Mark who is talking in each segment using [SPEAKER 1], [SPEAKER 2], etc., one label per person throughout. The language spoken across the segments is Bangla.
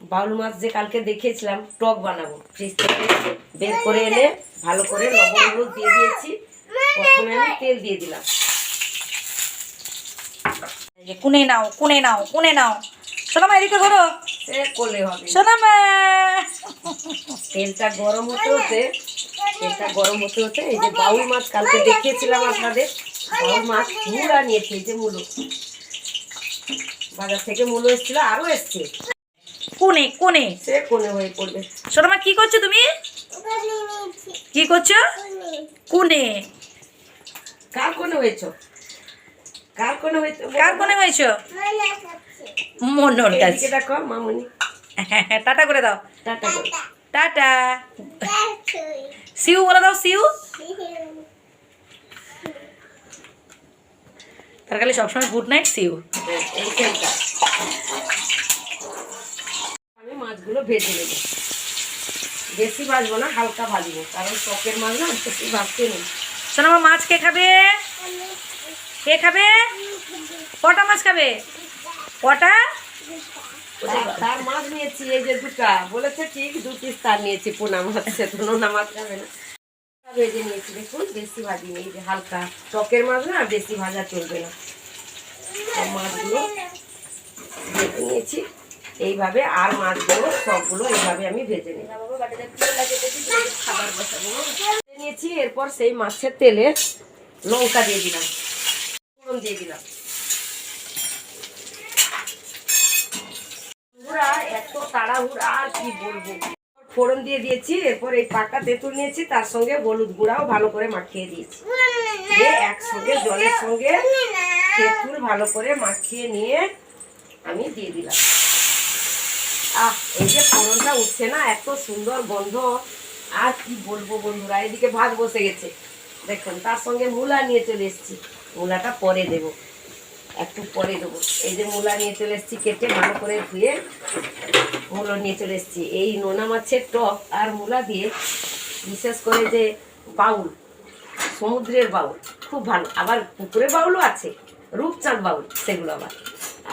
[SPEAKER 1] বাউল মাছ যে কালকে দেখিয়েছিলাম টক বানাবো। ফ্রিজ থেকে বের করে এনে ভালো করে লবণ হলুদ দিয়ে দিয়েছি। প্রথমে আমি তেল দিয়ে দিলাম।
[SPEAKER 2] কুনে নাও কুনে নাও কুনে নাও। সোনামা এদিকে ধরো
[SPEAKER 1] করলে হবে।
[SPEAKER 2] সোনামা
[SPEAKER 1] তেলটা গরম হতে হতে তেলটা গরম হতে হতে এই যে বাউল মাছ কালকে দেখিয়েছিলাম আপনাদের বাউল মাছ মূলা নিয়েছে এই যে মূলো। বাজার থেকে মূলো এসেছিল আরও এসছে।
[SPEAKER 2] কুনে কুনে
[SPEAKER 1] সে কোনে হয়ে পড়বে।
[SPEAKER 2] সোনামা কি করছ তুমি? কি করছ? কুনে
[SPEAKER 1] কার কোনে হয়েছ? কার কোনে হয়েছে?
[SPEAKER 2] কার কোনে হয়েছো? মনোর কাছে।
[SPEAKER 1] দেখো মামুনি।
[SPEAKER 2] টাটা করে দাও।
[SPEAKER 1] Tata
[SPEAKER 2] tata. সিউ বলে দাও সিউ। তার খালি সবসময় গুড নাইট সিউ।
[SPEAKER 1] হ্যাঁ, এই তেলটা আমি মাছগুলো ভেজে নেব। বেশি ভাজবো না, হালকা ভাজবো, কারণ টকের মাছ না, বেশি ভাজতে নেই।
[SPEAKER 2] সোনামা মাছ কে খাবে? কে খাবে? কটা মাছ খাবে? কটা?
[SPEAKER 1] তার- মাছ নিয়েছি, এই যে দুটা। বলেছে ঠিক, দু পিস তার নিয়েছি, পোনা মাছ। সে তো নোনা মাছ খাবে না। ভেজে নিয়েছি, দেখুন, বেশি ভাজিনি, এই যে হালকা। টকের মাছ না, বেশি ভাজা চলবে না। মাছগুলো ভেজে নিয়েছি। এইভাবে আর মাছগুলো, সবগুলো এইভাবে আমি ভেজে নিই নিয়েছি, এরপর সেই মাছের তেলে লঙ্কা দিয়ে দিলাম, ফোড়ন দিয়ে দিলাম। এত তাড়াহুড়া, আর কি বলব? ফোড়ন দিয়ে দিয়েছি, এরপর এই পাকা তেঁতুল নিয়েছি, তার সঙ্গে হলুদ গুঁড়াও ভালো করে মাখিয়ে দিয়েছি। দিয়ে একসঙ্গে জলের সঙ্গে তেঁতুল ভালো করে মাখিয়ে নিয়ে আমি দিয়ে দিলাম। আহ, এই যে ফোড়নটা উঠছে না, এত সুন্দর গন্ধ। আর কি বলব বন্ধুরা, এদিকে ভাত বসে গেছে। দেখুন, তার সঙ্গে মূলা নিয়ে চলে এসেছি। মূলাটা পরে দেবো। একটু পরে দেবো। এই যে মূলা নিয়ে চলে এসেছি, কেটে ভালো করে ধুয়ে মূলো নিয়ে চলে এসেছি। এই নোনা মাছের টক আর মূলা দিয়ে বিশেষ করে যে বাউল, সমুদ্রের বাউল, খুব ভালো। আবার পুকুরের বাউলও আছে, রূপচাঁদ বাউল, সেগুলো আবার।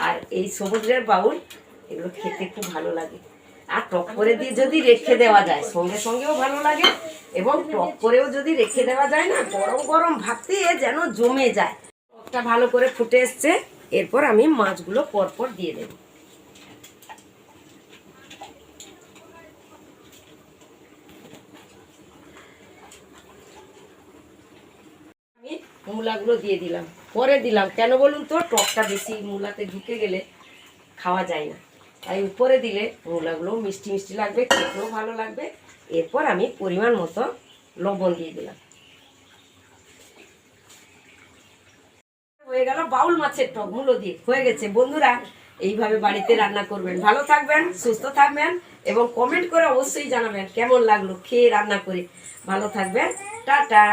[SPEAKER 1] আর এই সমুদ্রের বাউল এগুলো খেতে খুব ভালো লাগে। আর টক করে দিয়ে যদি রেখে দেওয়া যায়, সঙ্গে সঙ্গেও ভালো লাগে এবং টক করেও যদি রেখে দেওয়া যায় না, গরম গরম ভাবতে যেন জমে যায়। টকটা ভালো করে ফুটে এসছে, এরপর আমি মাছগুলো পরপর দিয়ে দেবো। আমি মূলাগুলো দিয়ে দিলাম, পরে দিলাম। কেন বলুন তো, টকটা বেশি মূলাতে ঢুকে গেলে খাওয়া যায় না। তাই উপরে দিলে মূলাগুলো মিষ্টি মিষ্টি লাগবে, খেতেও ভালো লাগবে। এরপর আমি পরিমাণ মতো লবণ দিয়ে দিলাম। হয়ে গেল বাউল মাছের টক, মূলো দিয়ে। হয়ে গেছে। বন্ধুরা, এইভাবে বাড়িতে রান্না করবেন। ভালো থাকবেন, সুস্থ থাকবেন এবং কমেন্ট করে অবশ্যই জানাবেন কেমন লাগল, খেয়ে রান্না করে। ভালো থাকবেন। টাটা।